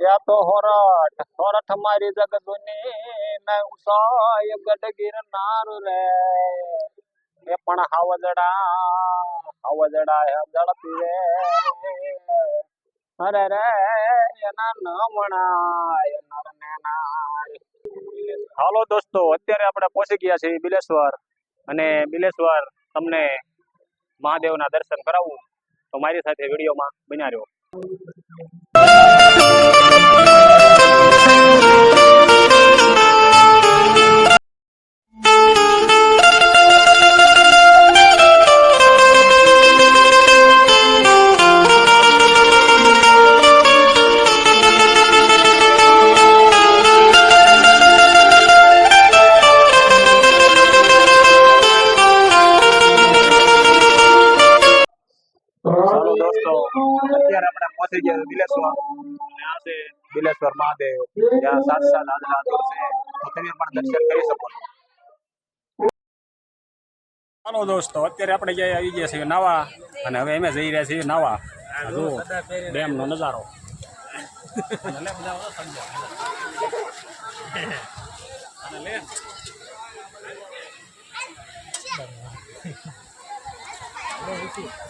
ત્યાં તો હોરઠ હોરઠ મારી જગદુની ને ઉસાય ગઢ ગિરનાર રે. એ પણ હાવજડા હાવજડા ઝડપી રે. અરે રે, એના નમણાય નરને નાય. હાલો દોસ્તો, અત્યારે આપણે પહોંચી ગયા છીએ બિલેશ્વર અને બિલેશ્વર તમને મહાદેવના દર્શન કરાવું. તો મારી સાથે વિડીયોમાં બન્યા રહ્યો. અત્યારે આપણે પહોંચી ગયા બિલેશ્વર અને આ છે બિલેશ્વર મહાદેવ ત્યાં સાત સાત આદરા દૂર છે તો તમે પણ દર્શન કરી શકો હાલો દોસ્તો અત્યારે આપણે જઈ આવી ગયા છીએ નાવા અને હવે અમે જઈ રહ્યા છીએ નાવા જુઓ ડેમ નો નજારો Thank લે